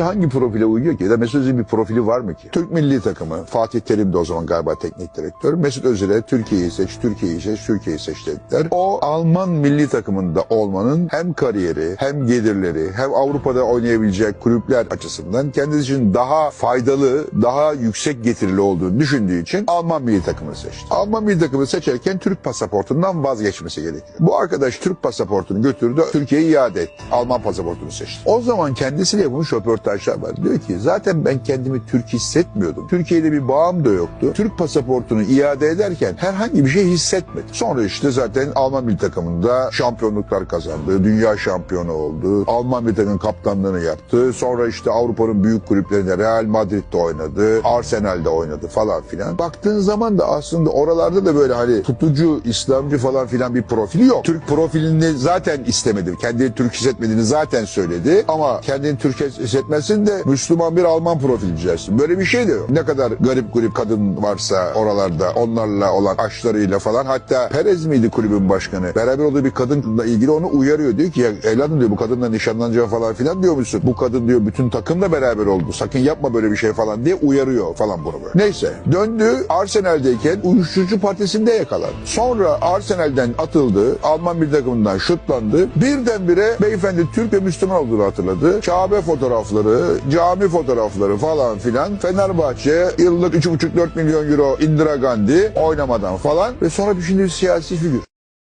hangi profile uyuyor ki? Ya da Mesut Özil'in bir profili var mı ki? Türk milli takımı, Fatih Terim de o zaman galiba teknik direktör. Mesut Özil'e Türkiye'yi seç, Türkiye'yi seç, Türkiye'yi seç dediler. O Alman milli takımında olmanın hem kariyeri, hem gelirleri, hem Avrupa'da oynayabilecek kulüpler açısından kendisi için daha faydalı, daha yüksek getirili olduğunu düşündüğü için Alman milli takımını seçti. Alman milli takımı seçerken Türk pasaportundan vazgeçmesi gerekiyor. Bu arkadaş Türk pasaportunu götürdü, Türkiye'ye iade etti. Alman pasaportunu seçti. O zaman kendisiyle yapılmış röportajlar var. Diyor ki zaten ben kendimi Türk hissetmiyordum. Türkiye'de bir bağım da yoktu. Türk pasaportunu iade ederken herhangi bir şey hissetmedim. Sonra işte zaten Alman milli takımında şampiyonluklar kazandı. Dünya şampiyonu oldu. Alman milli takımın kaptanlığını yaptı. Sonra işte Avrupa'nın büyük kulüplerinde Real Madrid'de oynadı. Arsenal'de oynadı falan filan. Baktığın zaman da aslında oralarda da böyle hani tutucu, İslamcı falan filan bir profili yok. Türk profilini zaten istemedi. Kendini Türk hissetmediğini zaten söyledi. Ama kendini Türk hissetmesin de Müslüman bir Alman profili çizersin. Böyle bir şey de yok. Ne kadar garip garip kadın varsa oralarda onlarla olan aşklarıyla falan. Hatta Perez miydi kulübün başkanı? Beraber olduğu bir kadınla ilgili onu uyarıyor. Diyor ki ya evladım diyor bu kadınla nişanlanacağım falan filan diyor musun? Bu kadın diyor bütün takımla beraber oldu. Sakın yapma böyle bir şey falan diye uyarıyor falan bunu böyle. Neyse döndü Arsenal'deyken uyuşturucu partisinde yakalandı. Sonra Arsenal'den atıldı. Alman bir takımından şutlandı. Birdenbire beyefendi Türk ve Müslüman olduğunu hatırladı. Kabe fotoğrafları, cami fotoğrafları falan filan. Fenerbahçe yıllık 3,5-4 milyon euro Indira Gandhi oynamadan falan ve sonra bir şimdi bir siyasi figür.